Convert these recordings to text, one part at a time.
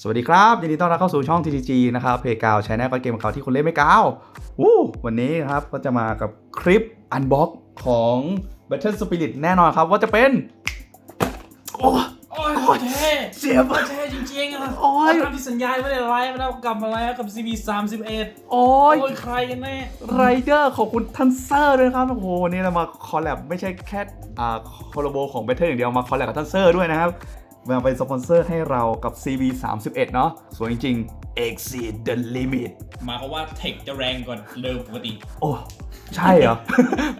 สวัสดีครับยินดีต้อนรับเข้าสู่ช่อง TTG นะครับเพจกาวใช้แนวเกมของเขาที่คนเล่นไม่กาววู้วันนี้ครับก็จะมากับคลิปอันบ็อกของ Battle Spirit แน่นอนครับว่าจะเป็น โอ้โอ้ยเท่เสียบเท่จริงๆอะโอ้ยตามที่สัญญาไม่ได้ไลฟ์แล้วกลับมาไลฟ์กับ CB 31โอ้โอ้ยยใครกันแน่ไรเดอร์ของคุณทันเซอร์ด้วยครับ โอ้โหวันนี้เรามาคอลแลบไม่ใช่แค่อ่าคอลลาโบของ Battle อย่างเดียวมาคอลแลบกับทันเซอร์ด้วยนะครับ มาเป็นสปอนเซอร์ให้เรากับ CB 31เนาะสวยจริงๆ Exceed the limit หมายความว่าเทคจะแรงกว่าเดิมปกติ โอ้ ใช่เหรอ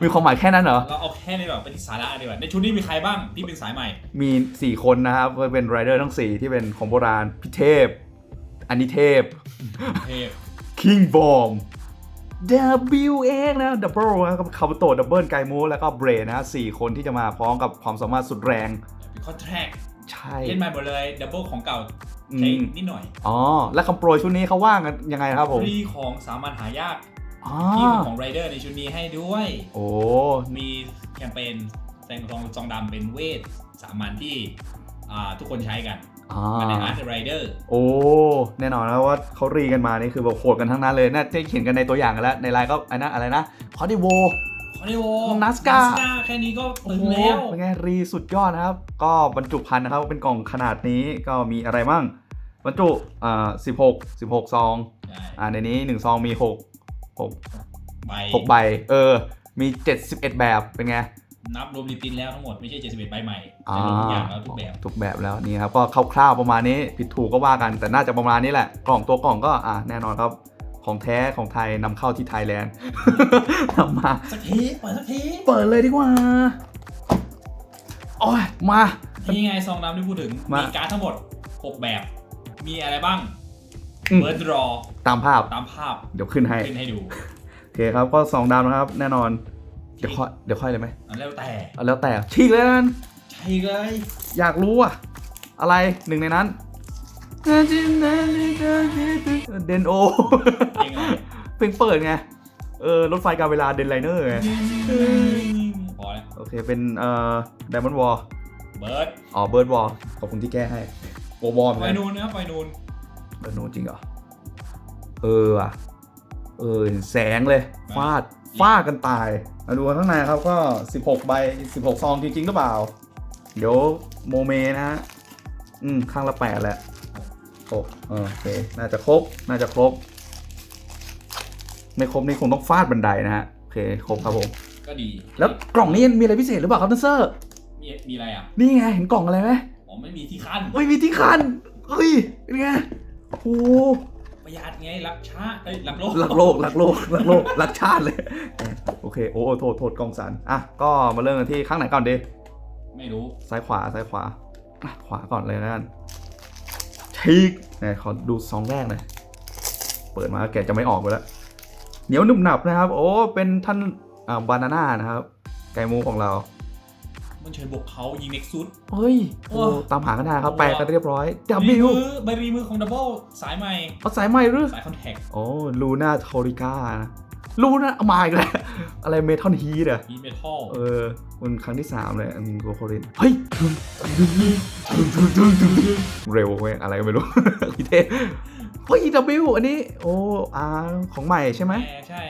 มีความหมายแค่นั้นเหรอ เราเอาแค่ในแบบเป็นที่สาระดีกว่าในชุดนี้มีใครบ้างที่เป็นสายใหม่ มี 4 คนนะครับก็เป็นไรเดอร์ทั้ง 4 ที่เป็นของโบราณพิเทพ อันนิเทพ เทพ King Bomb W เองนะดับเบิลนะครับคาบุโตดับเบิลไกมูแล้วก็เบรนะสี่คนที่จะมาพร้อมกับความสามารถสุดแรงเป็นคอนแทรค ใช่เล่นใหม่หมดเลยดับเบิลของเก่าอืเทคมนิดหน่อย อ๋อ และคำโปรยชุดนี้เขาว่างกันยังไงครับผมฟรีของสามัญหายากอ๋อที่เป็นของไรเดอร์ในชุดนี้ให้ด้วย โอ้มีแคมเปญแสงทองจองดำเป็นเวทสามัญที่อ่าทุกคนใช้กันอ่าอันในอาร์ตไรเดอร์โอ้ แน่นอนนะว่าเขารีกันมานี่คือแบบโหดกันทั้งนั้นเลยน่าจะเห็นกันในตัวอย่างกันแล้ว ในไลน์ก็ไอ้นะอะไรนะคอดิโว คอนิโว Nazca แค่นี้ก็โอ้ตึงโหแล้วเป็นไงรีสุดยอดนะครับ ก็บรรจุภัณฑ์นะครับ เป็นกล่องขนาดนี้ก็มีอะไรบ้างบรรจุอ่า16 16ซองใช่อ่าในนี้1ซองมี6 6ใบ6ใบ เออ มี71แบบเป็นไงนับรวมลิตินแล้วทั้งหมดไม่ใช่ 71 ใบใหม่อ่าแต่รวมทุกอย่างแล้วทุกแบบทุกแบบแล้วนี่ครับก็คร่าวๆประมาณนี้ผิดถูกก็ว่ากันแต่น่าจะประมาณนี้แหละ กล่องตัวกล่องก็อ่าแน่นอนครับ ของแท้ของไทยนำเข้าที่ไทยแลนด์ นำมา สักทีเปิดสักทีเปิดเลยดีกว่า โอ้ย มา นี่ไงซองน้ำที่พูดถึง มามี มีการ์ดทั้งหมด 6 แบบ มีอะไรบ้างอืมเบิร์ดรอตามภาพ ตามภาพเดี๋ยวขึ้นให้ ขึ้นให้ดูโอเคครับ ก็สองดาวนะครับ แน่นอน เดี๋ยวค่อย เดี๋ยวค่อยเลยไหมอันแล้วแต่เอาแล้วแต่ฉีกเลยนั้นใช่เลย อยากรู้อะอะไรหนึ่งในนั้น เดนโอเพลงอะไรเพลงเปิดไง เออ รถไฟการเวลาเดนไลเนอร์ไง พอแล้วโอเค เป็นเอ่อไดมอนด์วอลเบิร์ดอ๋อ เบิร์ดวอลขอบคุณที่แก้ให้โววอลเหมือนไฟกันนูนนะครับไฟนูนเบิร์ดนูนจริงเหรอ เออว่ะ เออเห็นแสงเลย ฟาด ฟาดกันตายมาดูข้างในครับก็ 16 ใบ 16 ซองจริงๆหรือเปล่า เดี๋ยวโมเมนะฮะ อืม ข้างละแปดแหละ ครบเออโอเค น่าจะครบ น่าจะครบ ไม่ครบนี่คงต้องฟาดบันไดนะฮะ โอเค ครบครับผม ก็ดีแล้วกล่องนี้มีอะไรพิเศษหรือเปล่าครับท่านเซอร์ มีมีอะไรอะนี่ไง เห็นกล่องอะไรไหมอ๋อไม่มีที่ขั้นไม่มีที่คันเฮ้ยเป็นไงโอ้โหประหยัดไงรักชาติเอ้ยรักโลกรักโลกรักโลกรักโลกรักชาติเลย โอเค โอ้โทษโทษกองสันอะ ก็มาเริ่มกันที่ข้างไหนก่อนดี ไม่รู้ ซ้ายขวาซ้ายขวาอะขวาก่อนเลยแล้วกัน ทีกไหนขอดูซองแรกหน่อยเปิดมาแกะจะไม่ออกไปแล้วเหนียวหนุบหนับนะครับ โอ้เป็นท่านอ่าบานาน่านะครับ ไก่มูของเรา มันเชิญบวกเขายิงเน็กซุดเฮ้ยโอ้โอ้ ตามหากันได้ครับแปลกันเรียบร้อยดับรีบิวมือใบรีมือของดับเบิลสายใหม่ เอาสายใหม่หรือ สายคอนแทคโอ้ลูน่าโทริก้านะ ลูน่าเอามาอีกแล้วอะไรเมทัลฮีทอะฮีเมทัลเออมันครั้งที่สามเลยอันโกโครินเฮ้ยเร็วเว้ยอะไรก็ไม่รู้พี่เท่เฮ้ยดับบิวอันนี้ โอ้อาของใหม่ใช่ไหมแใช่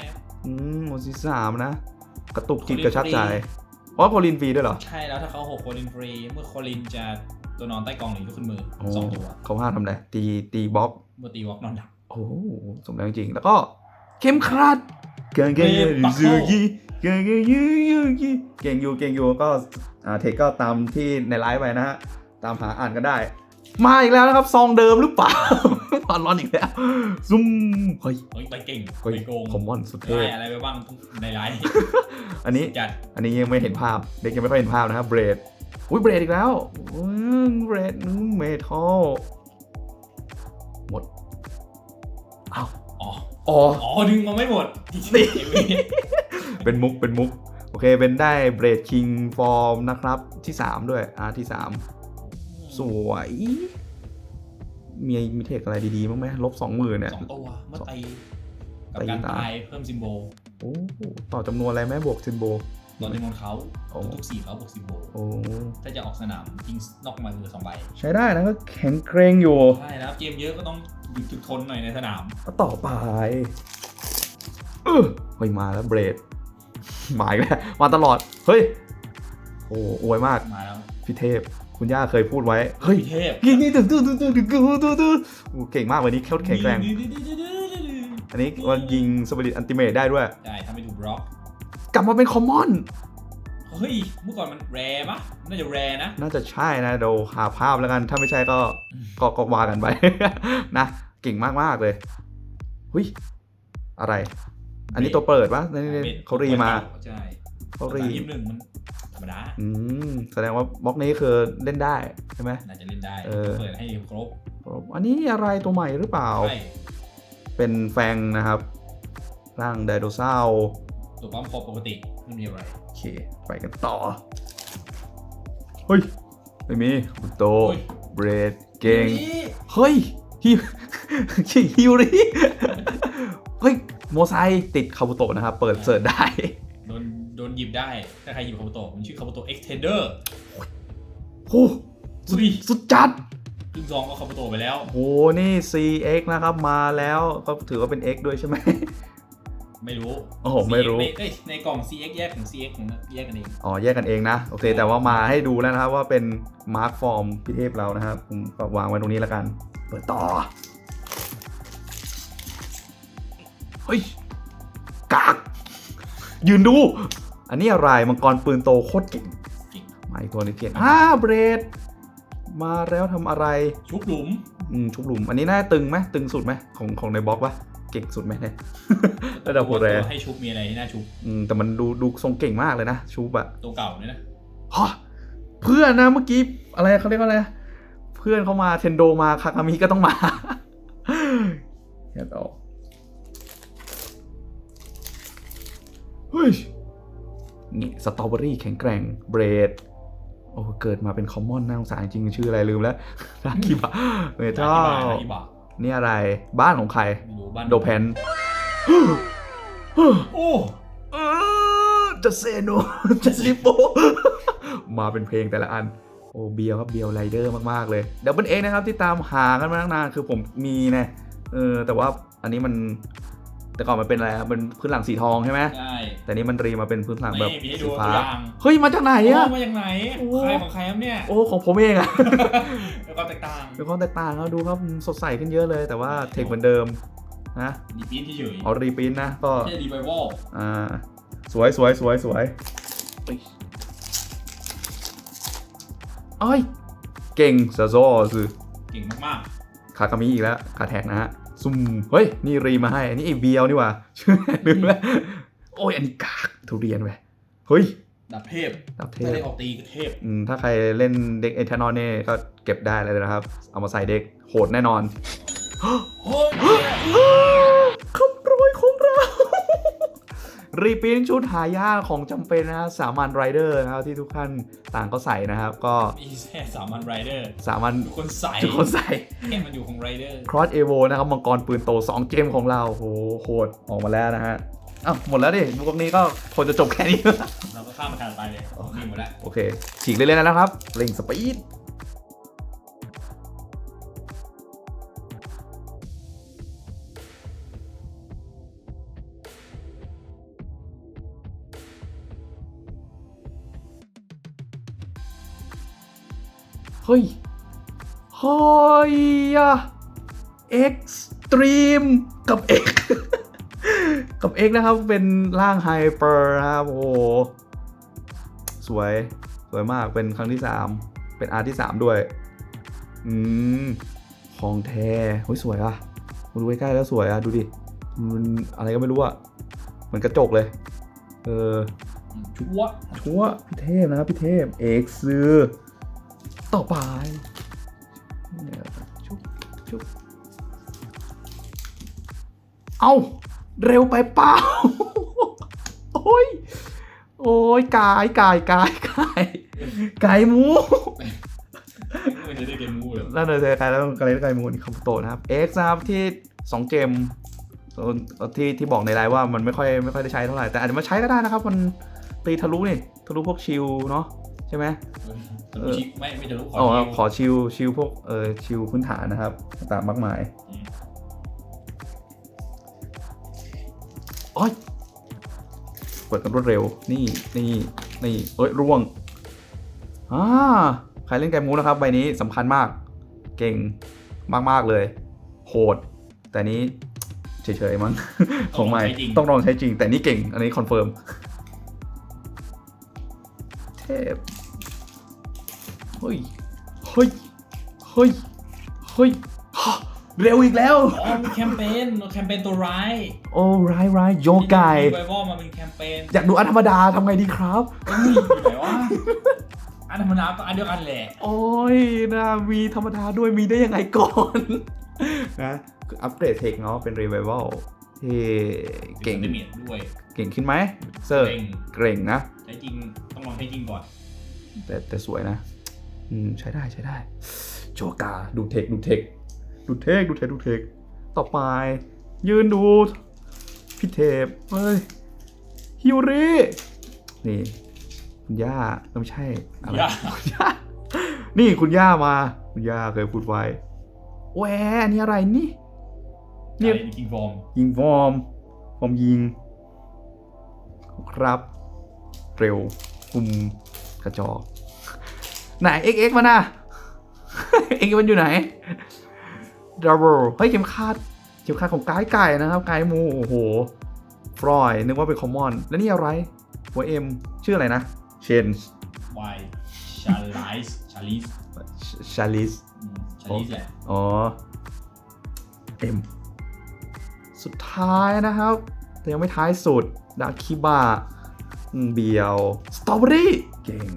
อืมโมซิสามนะ กระตุกจิตกระชับใจอ๋อโคลินฟรีด้วยเหรอ ใช่แล้วถ้าเขาหกโคลินฟรี เมื่อโคลินจะตัวนอนใต้กองหรือยกขึ้นมือโอ้สองตัวเขาห้ามทำอะไรตีตีบล็อกเมื่อตีวอล์กนอนดับโอ้โหสมแรงจริงแล้วก็เข้มขัด เก่งเก่งเกมบัคโคยูยีเก่งเก่งยูยูยีเก่งยูเก่งยูก็อ่าเทคก็ตามที่ในไลฟ์ไปนะฮะตามหาอ่านกันได้ มาอีกแล้วนะครับซองเดิมหรือเปล่าตอนร้อนอีกแล้วซุ่มเฮ้ยเฮ้ยไปเก่งเฮ้ยไปโกงคอมมอนสุดเท่ได้อะไรไปบ้างในไลน์อันนี้จัดอันนี้ยังไม่เห็นภาพเด็กยังไม่ค่อยเห็นภาพนะครับเบรดอุ้ยเบรดอีกแล้วอืมเบรดเมทัล อ๋ออ๋อ อ๋อดึงมาไม่หมดนี่ เป็นมุกเป็นมุก โอเคเป็นได้เบรดคิงฟอร์มนะครับที่ 3 ด้วยอ่าที่ 3 สวย มีมีเทคอะไรดีๆบ้างไหมลบสองหมื่นเนี่ย สองตัวเมื่อตีกับตีการตายตายเพิ่มซิมโบลโอ้โหต่อจำนวนอะไรไหมบวกซิมโบตอนในมอนเขาโอ้ ทุกสี่เขาบวกสิบโบโอ้ ถ้าจะออกสนามยิงนอกมามือสองใบใช้ได้นะก็แข็งเกรงอยู่ ใช่แล้วเกมเยอะก็ต้อง หยุดจุดทนหน่อยในสนามก็ต่อไปเออเฮ้ยมาแล้วเบรดมาอีกแล้วมาตลอด เฮ้ย โอ้อวยมาก มาแล้วพี่เทพ คุณย่าเคยพูดไว้ เฮ้ยพี่เทพยิงนี่ตึ้งตึ้งตึ้งตึ้งตึ้งตึ้งตึ้งตึ้งโอ้เก่งมากวันนี้เข้าแข็งแกร่งอันนี้มันยิงสปิริตอันติเมตได้ด้วย ได้ถ้าไม่ถูกบล็อก กลับมาเป็นคอมมอน เฮ้ย เมื่อก่อนมันแรปะน่าจะแรนะ น่าจะใช่นะเดี๋ยวหาภาพแล้วกัน ถ้าไม่ใช่ก็ก็ก็ว่ากันไป นะเก่งมากมากๆเลยหุยอะไร อันนี้ตัวเปิดปะนี่นี่เขารีมาใช่เขารียี่สิบหนึ่งมันธรรมดาอืมแสดงว่าบล็อกนี้คือเล่นได้ใช่ไหมน่าจะเล่นได้เออเปิดให้ครบอันนี้อะไรตัวใหม่หรือเปล่าใช่เป็นแฟงนะครับ ร่างไดโนเสาร์ ตัวปั๊มครบปกติไม่มีอะไรโอเค ไปกันต่อ เฮ้ย ไม่มีคุณโตโอ้ยเบรดเก่งนี่เฮ้ยฮิวฮิวริเฮ้ย โมไซติดคาบุโตะนะครับ เปิดเสิร์ชได้ โดนโดนหยิบได้ ถ้าใครหยิบคาบุโตะมันชื่อคาบุโตะ extender โอ้สุดอุ้ยสุดจัดครึ่งซองก็คาบุโตะไปแล้วโหนี่ CX นะครับ มาแล้วก็ถือว่าเป็น X ด้วยใช่ไหม ไม่รู้โอ้โหไม่รู้ CX ในเอ้ยในกล่อง CX แยกของ CX ของแยกกันเองอ๋อแยกกันเองนะ โอเค แต่ว่ามาให้ดูแล้วนะครับว่าเป็นมาร์คฟอร์มพี่เทพเรานะครับผมก็วางไว้ตรงนี้แล้วกัน เปิดต่อ เฮ้ยกาก ยืนดู อันนี้อะไรมังกรปืนโตโคตรเก่งจริงมาอีกตัวหนึงเขียนอ่าเบรด มาแล้วทำอะไร ชุบหลุมอืมชุบหลุม อันนี้น่าตึงไหมตึงสุดไหมของของในบล็อกปะเก่งสุดไหมเนี่ยระ ดับโหดแรงตัวให้ชุบมีอะไรที่น่าชุบอืมแต่มันดูดูทรงเก่งมากเลยนะชุบอะตัวเก่าเนี่ยนะฮะเพื่อนนะเมื่อกี้อะไรเขาเรียกว่าอะไรเพื่อนเขามาเทนโดมาคากามิก็ต้องมาเห็นออกเฮ้ยนี่สตรอเบอรี่แข็งแกร่งเบรดโอ้เกิดมาเป็นคอมมอนน่าสงสารจริงชื่ออะไรลืมแล้วนาคิบะเมทัลอธิบายนี่อะไรบ้านของใครไม่รู้บ้านโดแพน โอ้เออจะเซโนจะซิโปมาเป็นเพลงแต่ละอัน โอ้เบียวครับเบียวไรเดอร์มากๆเลยดับเบิลเอ็กนะครับที่ตามหากันมาตั้งนานคือผมมีนะเออแต่ว่าอันนี้มันแต่ก่อนมันเป็นอะไรครับเป็นพื้นหลังสีทองใช่ไหมใช่แต่นี้มันรีมาเป็นพื้นหลังแบบนี่มีให้ดูสีตัวฟ้าอย่างเฮ้ยมาจากไหนอะโมาจากไหนโอ้ใครของใครครับเนี่ยโอ้ของผมเองอะแล้วก็แตกต่างเป็นความแตกต่างแล้วดูครับสดใสขึ้นเยอะเลย แต่ว่าเทคเหมือนเดิม นะดีปีนที่เฉยออรีปินนะก็ไม่ใช่ดีไววอลอ่าสวยสวยสวยสวยเอ้ยเก่งซาโซสือ เก่งมากคากามิอีกแล้วคาแท็กนะฮะซุ่มเฮ้ย นี่รีมาให้ อันนี้ไอเบียวนี่หว่า ชื่อลืมแล้วโอ้ย อันนี้กากทุเรียนไปเฮ้ยๆดับเทพดับเทไม่พได้ออกตีก็เทพอืมถ้าใครเล่นเด็กเอทานอลเนี่ยก็เก็บได้เลยนะครับ เอามาใส่เด็กโหดแน่นอน เฮ้ยคำโปรยของเรา รีปรินท์ชุดหายากของจำเป็นนะฮะสามัญไรเดอร์นะครับที่ทุกท่านต่างก็ใส่นะครับ ก็มีแค่สามัญไรเดอร์สามัญทุกคนใส่ทุกคนใส่แค่มันอยู่ของไรเดอร์ครอสเอโวนะครับมังกรปืนโต 2เกมของเราโหโหดออกมาแล้วนะฮะอ้าวหมดแล้วดิพวกนี้ก็คงจะจบแค่นี้ เราก็ข้ามมาทางไปเลยมีหมดแล้วโอเคฉีกเรื่อยๆแล้วนะครับเร่งสปีด เฮ้ยเฮ้ยอะเอ็กซ์ตรีมกับ X กับ X นะครับเป็นร่างไฮเปอร์นะครับโอ้โหสวย สวยมากเป็นครั้งที่ 3 เป็นอาร์ที่ 3 ด้วย อืมของแท้เฮ้ยสวยอะมาดูใกล้ๆแล้วสวยอะดูดิ มันอะไรก็ไม่รู้อะเหมือนกระจกเลย เออ ชัวร์ชัวร์พี่เทพนะครับพี่เทพ เอกซื้อ ต่อไปเนี่ยชุบชุบเอาเร็วไปเปล่าโอ้ย โอ้ยกายกายกายกายกายหมูไม่ใช่ได้เกมมูเลยนั่นเลยกายแล้วกายแล้วกายหมูนี่คำโตนะครับ X นะครับที่2เกมส่วนที่ที่บอกในไลน์ว่ามันไม่ค่อยไม่ค่อยได้ใช้เท่าไหร่แต่อาจจะมาใช้ก็ได้นะครับ มันตีทะลุนี่ทะลุพวกชิลเนาะใช่ไหมทะลุ ชิกไม่ไม่ทะลุขออ๋อชิวขอชิลชิลพวกเออชิลพื้นฐานนะครับต่างๆมากมายอืมโอ้ยเปิดกันรวดเร็ว นี่นี่นี่เอ้ยร่วงอ่าใครเล่นแกมมูนะครับใบนี้สำคัญมาก เก่งมากๆเลย โหด แต่นี้เฉยๆมั้งของใหม่ต้องลองใช้จริง แต่นี่เก่ง อันนี้คอนเฟิร์มเทพเฮ้ย เฮ้ย เฮ้ย เฮ้ยฮะเร็วอีกแล้ว อ๋อมีแคมเปญแคมเปญตัวร้ายโอ้ร้ายร้ายโยไกไววอลมาเป็นแคมเปญอยากดูอันธรรมดาทำไงดีครับเอ้ยอยู่ไหนวะอันธรรมดาก็อันเดียวกันแหละ โอ้ยนะมีธรรมดาด้วยมีได้ยังไงก่อนนะคืออัปเกรดเทคเนาะเป็นรีไวเวลที่เก่งดเมียดด้วย เก่งขึ้นไหมเซอร์เก่งเก่งนะใช้จริงต้องลองใช้จริงก่อน แต่แต่สวยนะ อืมใช้ได้ใช้ได้ โจกาดูเทคดูเทคดูเทคดูเทคดูเทคต่อไป ยืนดูพี่เทพเฮ้ยฮิวรินี่ คุณย่าเอ้ยไม่ใช่อะไรย่าคุณย่านี่คุณย่ามา คุณย่าเคยพูดไว้แหวอันนี้อะไรนี่เนี่เนี่ยยกิงฟอร์มยิงฟอร์มฟอร์มยิง ครับ เร็วคุมกระจอก ไหน XX มานะ X มันอยู่ไหนดับเบิลเฮ้ยเข็มขัดเข็มขัดของไกด์ไก่นะครับไกด์มูโอ้โหฟรอยนึกว่าเป็นคอมมอน แล้วนี่อะไรหัวเอ็มชื่ออะไรนะเชนวายชาลิสชาลิสชาลิสชาลิสแหละอ๋อเอ็มสุดท้ายนะครับ แต่ยังไม่ท้ายสุดดาคิบะอืมเบียวสตรอเบอรี่เก่ง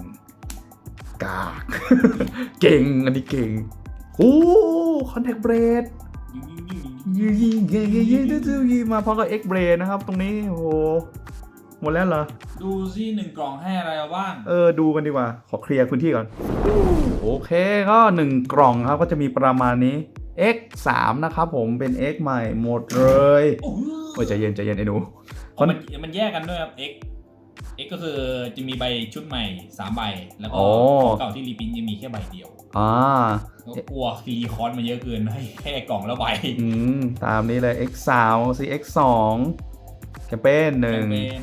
กากเก่งอันนี้เก่งโอ้คอนแทคเบรดยิงยิงยิงยิงยิงยิงยิงยิงยิงยิงมาพร้อมกับเอ็กเบรดนะครับ ตรงนี้โอ้โหหมดแล้วเหรอ ดูซิหนึ่งกล่องให้อะไรมาบ้าง เออ ดูกันดีกว่า ขอเคลียร์พื้นที่ก่อน โอเคก็1กล่องครับก็จะมีประมาณนี้ X 3นะครับผมเป็น X ใหม่หมดเลยโอ้โหโอ้ยใจเย็นใจเย็นไอ้หนูอ๋อมันมันแยกกันด้วยครับ X X ก็คือจะมีใบชุดใหม่ 3 ใบ แล้วก็อ๋อของเก่าที่รีพินจะมีแค่ใบเดียวอ่า ก็กลัวรีคอร์สมาเยอะเกินให้แค่กล่องละใบอืม ตามนี้เลย X 3 CX 2แคมเปญหนึ่งแคมเปญ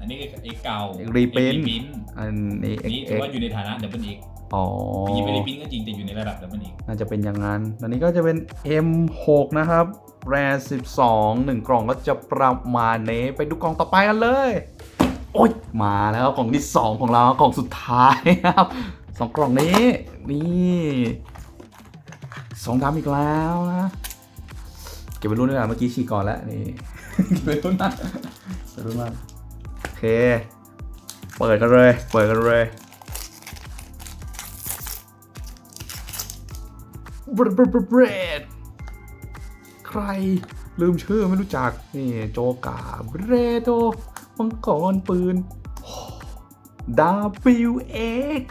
อันนี้ก็ X เก่า X reprint X reprint อันนี้อันนี้ถือ XX ว่าอยู่ในฐานะดับเบิล X อ๋อจริงๆเป็นรีพินก็จริงแต่อยู่ในระดับดับเบิล X น่าจะเป็นอย่างนั้นอันนี้ก็จะเป็น M6 นะครับ แร12 1 กล่องก็จะประมาณนี้ ไปดูกล่องต่อไปกันเลย โอ๊ยมาแล้วกล่องที่ 2 ของเรากล่องสุดท้ายครับสองกล่องนี้นี่สองดำอีกแล้วนะเก็บไปรุ่นด้วยกันเมื่อกี้ฉีกก่อนแล้วนี่เก็บไปรุ่นนะเก็บไปรุ่นมากโอเค เปิดกันเลยเปิดกันเลยบรดบรดบรดใครลืมชื่อไม่รู้จักนี่โจกาเบรโด มังกรปืน WX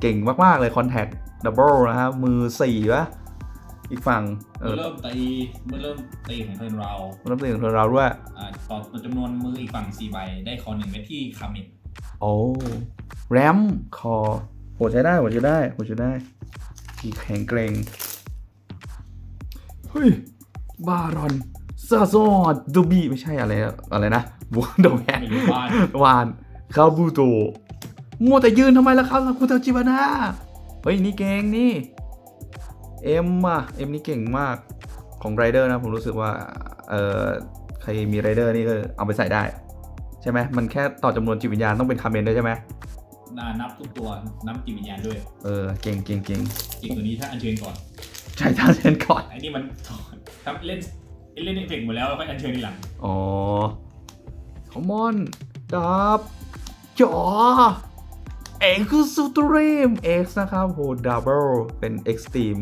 เก่งมาก ๆ เลยคอนแทคดับเบิลนะครับมือสี่วะอีกฝั่งเอเมื่ออเริ่มตีเมื่อเริ่มตีของเทิร์นเรารับเรื่องของเราด้วยอ่าต่อต่อจำนวนมืออีกฝั่ง4ใบได้คอหนึ่งเม็ดที่คามินโอ้แรมคอโหใช้ได้โหใช้ได้โหใช้ได้อีกแข็งเกรงเฮ้ยบารอนซาซอดดูบีไม่ใช่อะไรอะไรนะบัวโดแมนไม่รู้บ้านวานคาบูโตมัวแต่ยืนทำไมล่ะครับคุณเทาจิบานาเฮ้ยนี่เก่งนี่เอ็มอะเอ็มนี่เก่งมากของไรเดอร์นะผมรู้สึกว่าเอ่อใครมีไรเดอร์นี่ก็เอาไปใส่ได้ ใช่ไหมมันแค่ต่อจำนวนจิตวิญญาณต้องเป็นคาเมนด้วยใช่ไหมนานับทุกตัวนับจิตวิญญาณด้วย เออเก่งเก่งเก่งจิตตัวนี้ถ้าอัญเชิญก่อนใช้ท่าเล่นก่อนไอ้นี่มันทำเล่นเล่นเอฟเฟกต์หมดแล้วแล้วก็อัญเชิญทีหลังอ๋อ คอมอนดับจอเอ็กซ์ซูตรีม X นะครับโหดับเบิลเป็น Extreme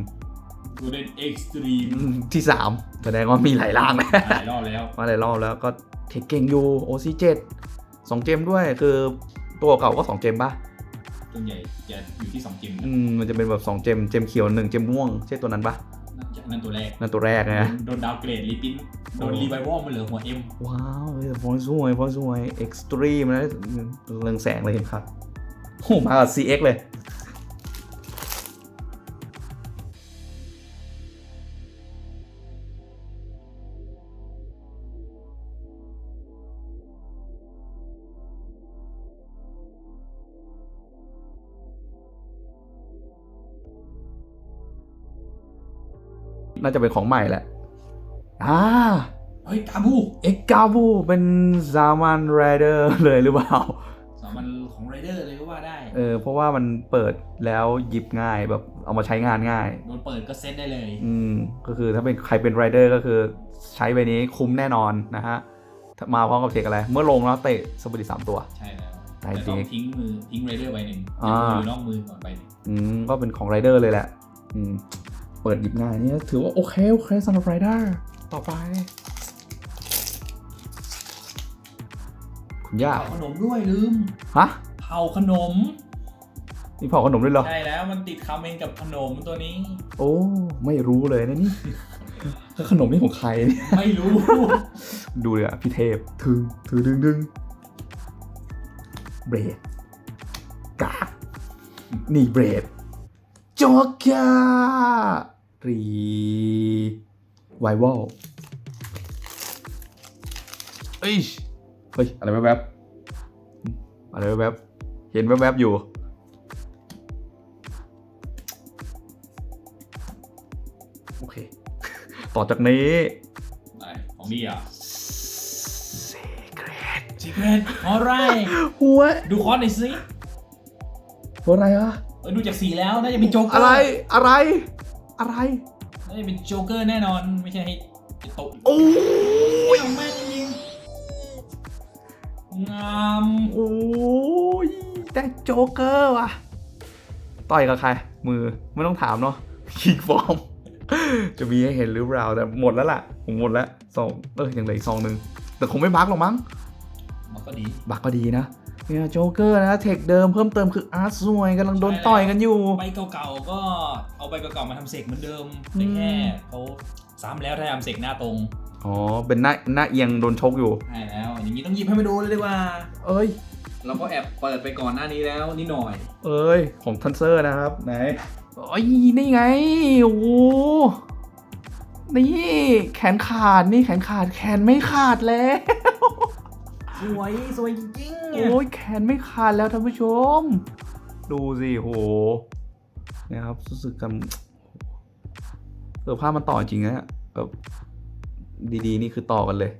กูเล่นเอ็กซ์ตรีมอืมที่3แสดงว่ามีหลายร่างแล้วหลายรอบแล้วมาหลายรอบแล้วก็เทคเก่งอยู่ OC7 2เจมด้วยคือตัวเก่าก็2เจมป่ะส่วนใหญ่จะอยู่ที่2เกมอืมมันจะเป็นแบบ2เจมเจมเขียว1เจมม่วง ใช่ตัวนั้นป่ะ นั่นตัวแรกนั่นตัวแรกนะโดนดาวเกรดรีพินโดนรีไววอลมาเหลือหัวเอ็มว้าวเออฟอนต์สวยฟอนต์สวยเอ็กซ์ตรีมนะเรืองแสงเลยเห็นครับโอ้มากับ CX เลย น่าจะเป็นของใหม่แหละ อ่า เฮ้ยกาบูเอ็กกาบูเป็นซามันไรเดอร์เลยหรือเปล่า สามันของไรเดอร์เลยก็ว่าได้ เออ เพราะว่ามันเปิดแล้วหยิบง่ายแบบเอามาใช้งานง่าย โดนเปิดก็เซ็ตได้เลย อืม ก็คือถ้าเป็นใครเป็นไรเดอร์ก็คือใช้ใบนี้คุ้มแน่นอนนะฮะถ้ามาพร้อมกับเทคอะไร เมื่อลงแล้วเตะสปริตสามตัว ใช่แล้วได้แต่ต้องจริงทิ้งมือทิ้งไรเดอร์ใบหนึ่งอ่า อยู่นอกมือก่อนใบหนึ่งอืม ก็เป็นของไรเดอร์เลยแหละ อืม เปิดหยิบง่ายนี่ถือว่าโอเคโอเคสำหรับไรเดอร์ต่อไป คุณย่าเผาขนมด้วยลืม ฮะเผาขนม นี่เผาขนมด้วยเหรอ ใช่แล้วมันติดคำเองกับขนมตัวนี้ โอ้ ไม่รู้เลยนะนี่แล้วขนมนี่ของใครเนี่ยไม่รู้ ดูเลยอะพี่เทพถึงถือดึงดึงเบรดกากนี่เบรดจอกการี ไววอลเอ้ยเฮ้ย อะไรแวบๆอะไรแวบๆเห็นแวบๆอยู่ โอเค ต่อจากนี้ไหนของดีอะ Secret ซีเครตอะไรหัวดูคอร์สหน่อยสิหัวอะไรอะเออดูจากสีแล้วน่าจะเป็นโจ๊กเกอร์อะไรอะไร อะไรน่าจะเป็นโจ๊กเกอร์แน่นอนไม่ใช่ให้โตะโอ้ยเอาแม่งจริงงามโอ้ยได้โจ๊กเกอร์ว่ะ ต่อยกับใคร มือไม่ต้องถามเนาะคิกฟอร์ม จะมีให้เห็นหรือเปล่าแต่หมดแล้วล่ะ ผมหมดแล้วสองเออยังเหลืออีกซองหนึ่งแต่คงไม่บักหรอกมั้งมันก็ดีบักก็ดีนะ เนี่ยโจ๊กเกอร์นะเทคเดิมเพิ่มเติมคืออาร์ตสวยกำลังโดนต่อยกันอยู่ ใบเก่าๆก็เอาใบเก่าๆมาทำเสกเหมือนเดิมอืมแต่แค่เขาซ้ำแล้วถ้าทำเสกหน้าตรงอ๋อ เป็นหน้าหน้าเอียงโดนชกอยู่ใช่แล้ว อย่างนี้ต้องหยิบให้มาดูเลยดีกว่า เอ้ย เราก็แอบเปิดไปก่อนหน้านี้แล้วนิดหน่อย เอ้ย ของทันเซอร์นะครับ ไหนโอ้ยนี่ไง โอ้โหนี่ แขนขาด นี่แขนขาด แขนไม่ขาดแล้ว สวย สวยจริงๆโอ้ยแขนไม่ขาดแล้วท่านผู้ชม ดูสิโหนะครับรู้สึกกันเออภาพมันต่อจริงนะแบบดีๆ นี่คือต่อกันเลย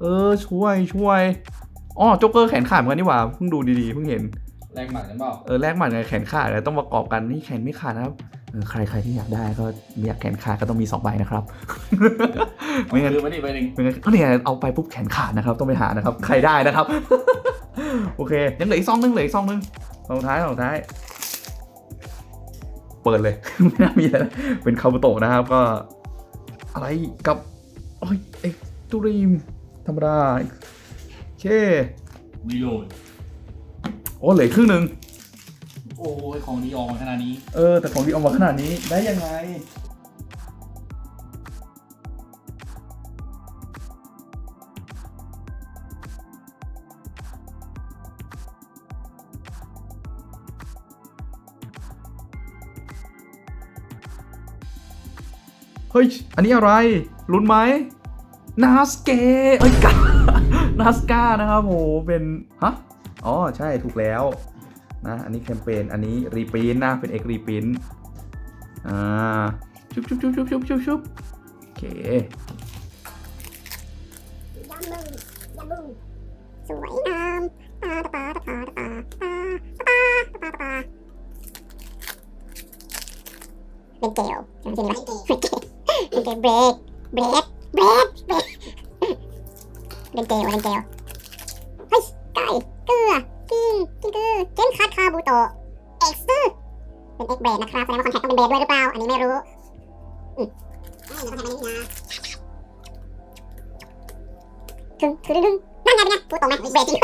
เออช่วยช่วยอ๋อโจ๊กเกอร์แขนขาดเหมือนกันนี่หว่าเพิ่งดูดีๆเพิ่งเห็นแรงหมัดกันเปล่าเออแลกหมัดกับแขนขาดเลยต้องประกอบกันนี่แขนไม่ขาดนะครับเออ ใครใครที่อยากได้ก็อยากแขนขาดก็ต้องมีสองใบนะครับ ไม่งั้นคือมาดิใบหนึ่งไม่งั้นก็เนี่ยเอาไปปุ๊บแขนขาดนะครับ ต้องไปหานะครับ ใครได้นะครับ โอเค ยังเหลืออีกซองนึงเหลืออีกซองนึงซองท้ายซองท้าย เปิดเลย ไม่น่ามีอะไรเป็นคาบุโตะนะครับ ก็ อะไรกับโอ้ยเอ็กซ์ตรีมธรรมดาโอเครีโหลดโอ้เหลืออกครึ่งหนึ่ง โอ้ยของดีออกมาขนาดนี้ เออ แต่ของดีออกมาขนาดนี้ได้ยังไง เฮ้ย อันนี้อะไร ลุ้นไหมนาสเกเอ้ยกานาสกานะครับโหเป็น ฮะ อ๋อ ใช่ถูกแล้ว นะอันนี้แคมเปญอันนี้รีปรินนะเป็นเอกรีปรินอ่าชุบชุบชุบชุบชุบชุบชุบโอเคยัมบึงยัมบึงสวยงามตาตาตาตาตาตาตาตาตาเป็นเกลจริงๆแล้วเป็นเกลเป็นเกลเบรกเบรกเบรกเบรกเป็นเกลเป็นเกล นะครับแสดงว่าคอนแทคต้องเป็นเบรดด้วยหรือเปล่า อันนี้ไม่รู้อืมเอ้ยเดี๋ยวก็ทำอันนี้นะคือคือดึงนั่นไงเป็นไงพูดตรงไหมเบรกจริง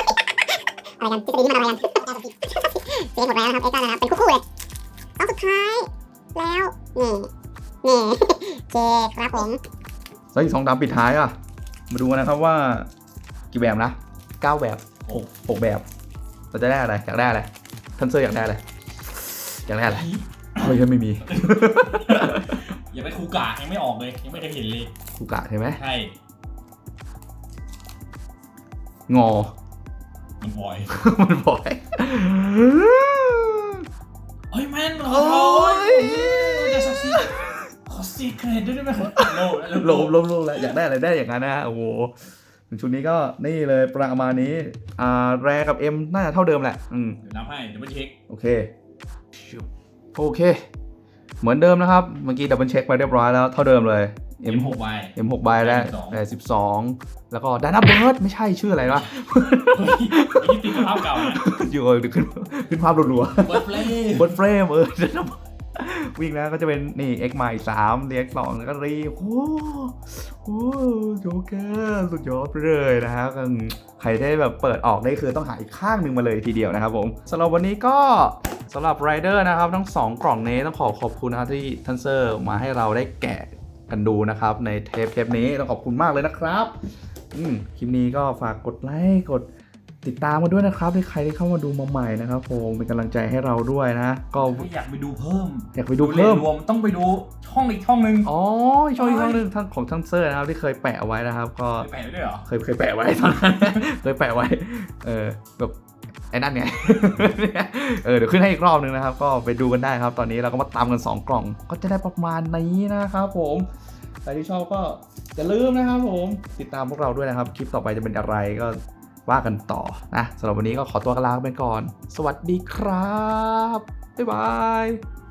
อะไรกันทฤษฎีนี่มันอะไรกันเสียหมดแล้วนะครับเอ็กซ์นะครับ เป็นคู่ๆเลยต้องสุดท้าย แล้วนี่นี่โอเคครับผมแล้วอีกสองดำปิดท้ายอะ มาดูกันนะครับว่ากี่แบบนะเก้าแบบหกหกแบบ เราจะได้อะไร อยากได้อะไรท่านเซอร์อยากได้อะไร อยากได้อะไร เฮ้ยยังไม่มี อย่าไปคูกะยังไม่ออกเลย ยังไม่เคยเห็นเลยคูกะใช่ไหมใช่งอ มันบ่อยมันบ่อยเฮ้ยแม่นโอ้ยจะสักซีขอซีเครดด้วยได้ไหมครับโลภโลมโลมโลมแล้วอยากได้อะไรได้อย่างนั้นนะฮะโอ้โหชุดนี้ก็นี่เลยประมาณนี้อ่าแรกับเอ็มน่าจะเท่าเดิมแหละอืมเดี๋ยวนับให้เดี๋ยวมาเช็คโอเค โอเค เหมือนเดิมนะครับ เมื่อกี้ดับเบิลเช็คไปเรียบร้อยแล้วเท่าเดิมเลยเอ็ม M หกใบ M6 ใบแล้ว12แต่12 แล้วก็ดานาเบิร์ดไม่ใช่ชื่ออะไรวะเฮ้ยไอ้ที่ติดกับภาพเก่านะอยู่เออขึ้นขึ้นภาพรัวเบิร์ดเพลย์ๆบนเฟรมเออ Dynabird วิ่งแล้วก็จะเป็นนี่ X ใหม่3 X 2แล้วก็รีโอ้โหโจเกอร์สุดยอดเลยนะฮะก็ใครได้แบบเปิดออกได้คือต้องหาอีกข้างหนึ่งมาเลยทีเดียวนะครับผมสำหรับวันนี้ก็สำหรับไรเดอร์นะครับ ทั้ง 2 กล่องนี้ต้องขอขอบคุณนะครับที่ทันเซอร์มาให้เราได้แกะกันดูนะครับ ในเทปเทปนี้ต้องขอบคุณมากเลยนะครับอืมคลิปนี้ก็ฝากกดไลค์กด ติดตามมาด้วยนะครับที่ใครที่เข้ามาดูมาใหม่นะครับผมเป็นกำลังใจให้เราด้วยนะ ก็ถ้าอยากไปดูเพิ่มอยากไปดูเพิ่มรวมต้องไปดูช่องอีกช่องหนึ่งอ๋ออีกช่องอีกช่องหนึงทั้งของทั้งเซอร์นะครับที่เคยแปะเอาไว้นะครับ ก็ไปแปะไว้ด้วยเหรอเคยเคยแปะไว้ตอนนั้นเคยแปะไว้เออแบบไอ้นั่นไง เออเดี๋ยวขึ้นให้อีกรอบนึงนะครับ ก็ไปดูกันได้ครับ ตอนนี้เราก็มาตามกัน 2 กล่อง ก็จะได้ประมาณนี้นะครับผมใครที่ชอบก็อย่าลืมนะครับผม ติดตามพวกเราด้วยนะครับ คลิปต่อไปจะเป็นอะไรก็ ว่ากันต่อนะสำหรับวันนี้ก็ขอตัวกันลาไปก่อน สวัสดีครับ บ๊ายบาย